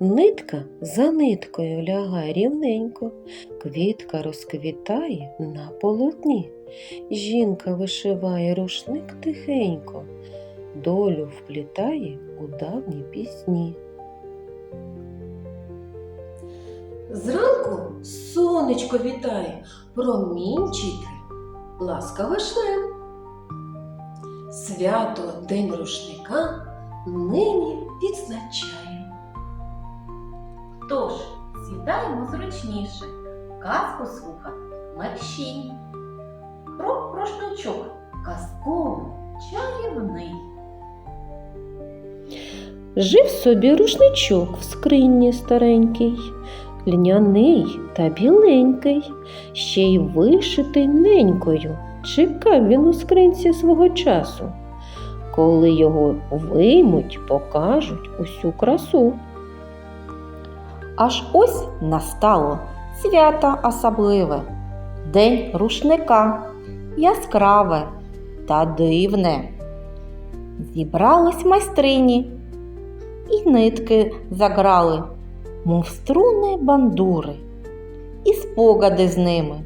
Нитка за ниткою лягає рівненько, квітка розквітає на полотні. Жінка вишиває рушник тихенько, долю вплітає у давні пісні. Зранку сонечко вітає, промінчики ласкаво шлем. Свято День рушника нині відзначаємо. Тож, сідаємо зручніше, казку слухати мерщій. Про рушничок казковий, чарівний. Жив собі рушничок в скрині старенький, льняний та біленький, ще й вишитий ненькою. Чекав він у скринці свого часу. Коли його виймуть, покажуть усю красу. Аж ось настало свято особливе, День рушника, яскраве та дивне. Зібрались майстрині і нитки заграли, мов струни бандури, і спогади з ними,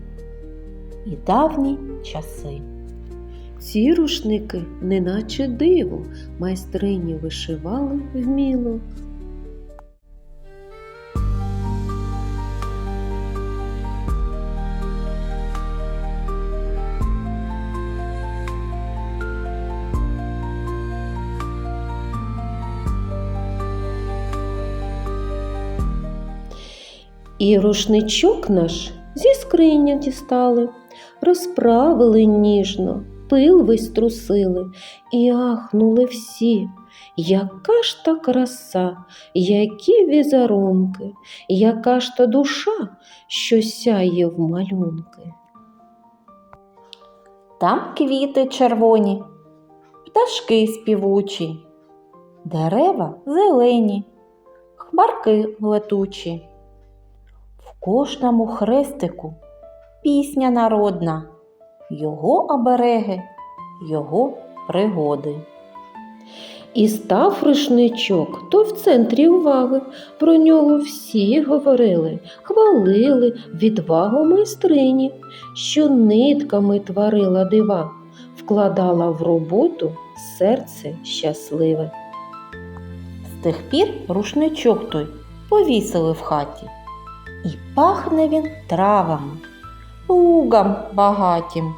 і давні часи. Ці рушники, неначе диво, майстрині вишивали вміло. І рушничок наш зі скриня дістали, розправили ніжно, пил весь трусили, і ахнули всі. Яка ж та краса, які візерунки, яка ж та душа, що сяє в малюнки. Там квіти червоні, пташки співучі, дерева зелені, хмарки летучі. В кожному хрестику пісня народна, його обереги, його пригоди. І став рушничок то в центрі уваги, про нього всі говорили, хвалили відвагу майстрині, що нитками творила дива, вкладала в роботу серце щасливе. З тих пір рушничок той повісили в хаті. І пахне він травами, лугам багатім.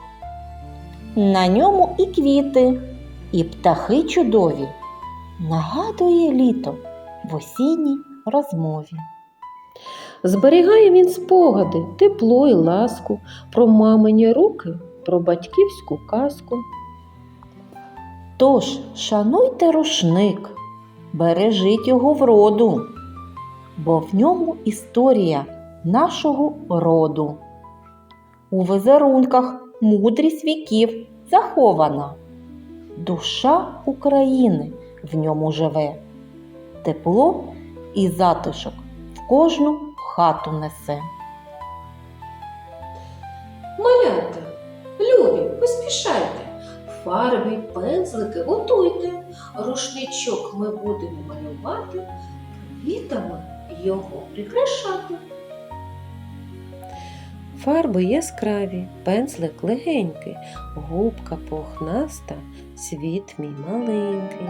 На ньому і квіти, і птахи чудові. Нагадує літо в осінній розмові. Зберігає він спогади, тепло і ласку, про мамині руки, про батьківську казку. Тож шануйте рушник, бережіть його вроду, бо в ньому історія нашого роду. У візерунках мудрість віків захована. Душа України в ньому живе, тепло і затишок в кожну хату несе. Малята, любі, поспішайте, фарби пензлики готуйте, рушничок ми будемо малювати, квітами його прикрашати. Фарби яскраві, пензлик легенький, губка пухнаста, світ мій маленький.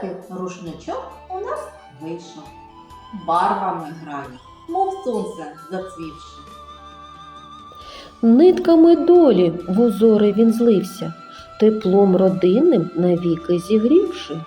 Таки рушничок у нас вийшов. Барвами грає, мов сонце зацвівши. Нитками долі в узори він злився, теплом родинним навіки зігрівши.